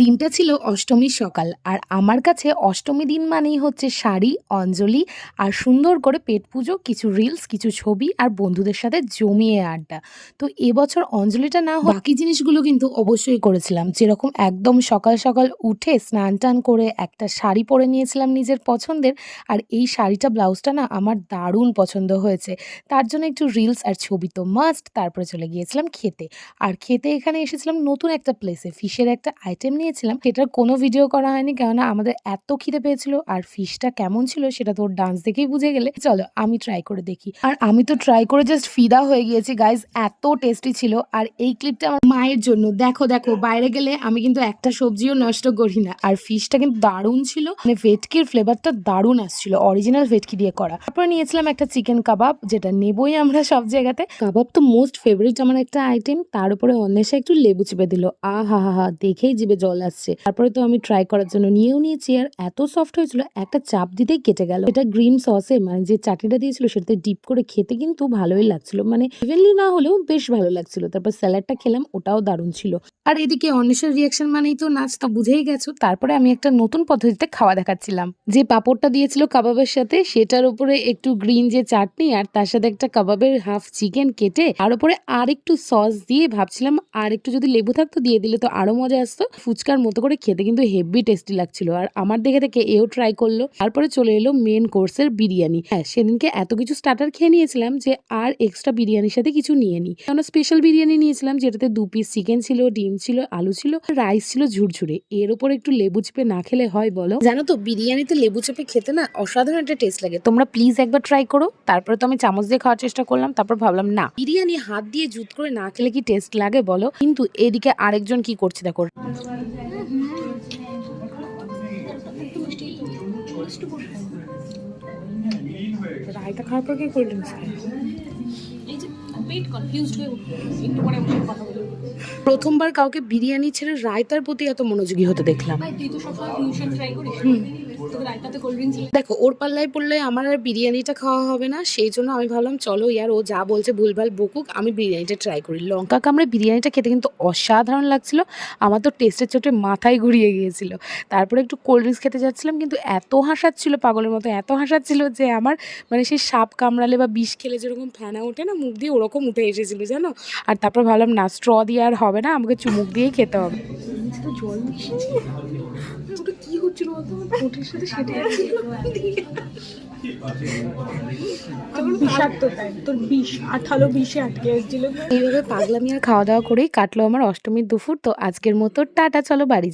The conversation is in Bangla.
দিনটা ছিল অষ্টমীর সকাল, আর আমার কাছে অষ্টমী দিন মানেই হচ্ছে শাড়ি, অঞ্জলি, আর সুন্দর করে পেট পুজো, কিছু রিলস কিছু ছবি, আর বন্ধুদের সাথে জমিয়ে আড্ডা। তো এবছর অঞ্জলিটা না হয় বাকি জিনিসগুলো কিন্তু অবশ্যই করেছিলাম। যেরকম একদম সকাল সকাল উঠে স্নান টান করে একটা শাড়ি পরে নিয়েছিলাম নিজের পছন্দের, আর এই শাড়িটা, ব্লাউজটা না আমার দারুণ পছন্দ হয়েছে। তার জন্য একটু রিলস আর ছবি তো মাস্ট তারপরে চলে গিয়েছিলাম খেতে। আর খেতে এখানে এসেছিলাম নতুন একটা প্লেসে ফিশের একটা আইটেম নিয়েছিলাম, সেটার কোনো ভিডিও করা হয়নি কেননা আমাদের এত খিদে পেয়েছিল আর ফিশটা কেমন ছিল সেটা তোর ডান্স দেখেই বুঝে গেলে। চলো আমি ট্রাই করে দেখি। আর আমি তো ট্রাই করে জাস্ট ফিদা হয়ে গিয়েছি গাইজ এত টেস্টি ছিল। আর এই ক্লিপটা আমার মায়ের জন্য। দেখো দেখো, বাইরে গেলে আমি কিন্তু একটা সবজিও নষ্ট করি না। আর ফিশটা কিন্তু দারুণ ছিল। মানে ভেটকির ফ্লেভারটা দারুণ আসছিল অরিজিনাল ভেটকি দিয়ে করা। তারপরে নিয়েছিলাম একটা চিকেন কাবাব যেটা নেবই আমরা সব জায়গাতে। কাবাব তো মোস্ট ফেভারিট আমার একটা আইটেম তার উপরে অন্বেষা একটু লেবু চেপে দিল। আ হা হা হা, দেখেই জিভে জল আসছে। তারপরে তো আমি ট্রাই করার জন্য নিয়েও নিয়েছি আর এত সফট হয়েছিল, একটা চাপ দিতেই কেটে গেল। এটা গ্রিন সসে মানে যে চাটনিটা দিয়েছিল সেটাতে ডিপ করে খেতে কিন্তু ভালোই লাগছিল। মানে ইভেনলি না হলেও বেশ ভালো লাগছিল। তারপর স্যালাডটা খেলাম, ওটাও দারুণ ছিল। আর এদিকে অন্বেষের রিয়াকশন মানেই তো নাচ তা বুঝেই গেছো? তারপরে আমি একটা নতুন পদ্ধতিতে খাওয়া দেখাচ্ছিলাম। যে পাপড়টা দিয়েছিল কাবাবের সাথে, সেটার উপরে একটু গ্রিন যে চাটনি আর তার সাথে একটা কাবাবের হাফ চিকেন কেটে, তার উপরে আর একটু সস দিয়ে ভাবছিলাম আর একটু যদি লেবু থাকতো, দিয়ে দিলে তো আরও মজা আসতো। ফুচকার মতো করে খেতে কিন্তু হেভি টেস্টি লাগছিল। আর আমার দেখে দেখে এও ট্রাই করল। তারপরে চলে এলো মেন কোর্সের বিরিয়ানি। হ্যাঁ সেদিনকে এত কিছু স্টার্টার খেয়ে নিয়েছিলাম যে আর এক্সট্রা বিরিয়ানির সাথে কিছু নিয়ে নি। কারণ স্পেশাল বিরিয়ানি নিয়েছিলাম যেটাতে দু পিস চিকেন ছিল, ডিম ছিল, আলু ছিল রাইস ছিল ঝুরঝুরে। এর উপর একটু লেবু চেপে না খেলে হয় বলো? জানো তো, বিরিয়ানিতে লেবু চেপে খেতে না অসাধারণ একটা টেস্ট লাগে। তোমরা প্লিজ একবার ট্রাই করো। তারপরে তো আমি চামচ দিয়ে খাওয়ার চেষ্টা করলাম, তারপর ভাবলাম, না, বিরিয়ানি হাত দিয়ে জুত করে না খেলে কি টেস্ট লাগে বলো? কিন্তু এদিকে আরেকজন কি করছে দেখো। রায়তা খাওয়ার পর কি কোল্ড ড্রিঙ্কস এই যে পেট কনফিউজড হয়ে একটু পরে কথা বলব প্রথমবার কাউকে বিরিয়ানি ছেড়ে রায়তার প্রতি এত মনোযোগী হতে দেখলাম। তুই তো সবসময় ফিউশন ট্রাই করিস। দেখো ওর পাল্লায় পড়লে আমার আর বিরিয়ানিটা খাওয়া হবে না সেই জন্য আমি ভাবলাম চলো ইয়ার ও যা বলছে ভুলভাল বকুক আমি বিরিয়ানিটা ট্রাই করি। লঙ্কা কামড়ে বিরিয়ানিটা খেতে কিন্তু অসাধারণ লাগছিল আমার তো টেস্টের চোটে মাথায় ঘুরিয়ে গিয়েছিল। তারপরে একটু কোল্ড ড্রিঙ্কস খেতে যাচ্ছিলাম কিন্তু এত হাসাচ্ছিল পাগলের মতো এত হাসাচ্ছিল যে আমার মানে সেই সাপ কামড়ালে বা বিষ খেলে যেরকম ফেনা ওঠে না মুখ দিয়ে ওরকম উঠে এসেছিল জানো? আর তারপর ভাবলাম না স্ট্র দিয়ে আর হবে না আমাকে চুমুক দিয়েই খেতে হবে। জল মিশিয়েছি ওটা হচ্ছিল ঠোঁটের সাথে সেটে যাচ্ছিল তোর বিষাক্ততায় তোর বিষ আঠালো বিষে আটকে এসেছিল এইভাবে পাগলামি আর খাওয়া দাওয়া করেই কাটলো আমার অষ্টমীর দুপুর তো আজকের মতো টাটা চলো বাড়ি।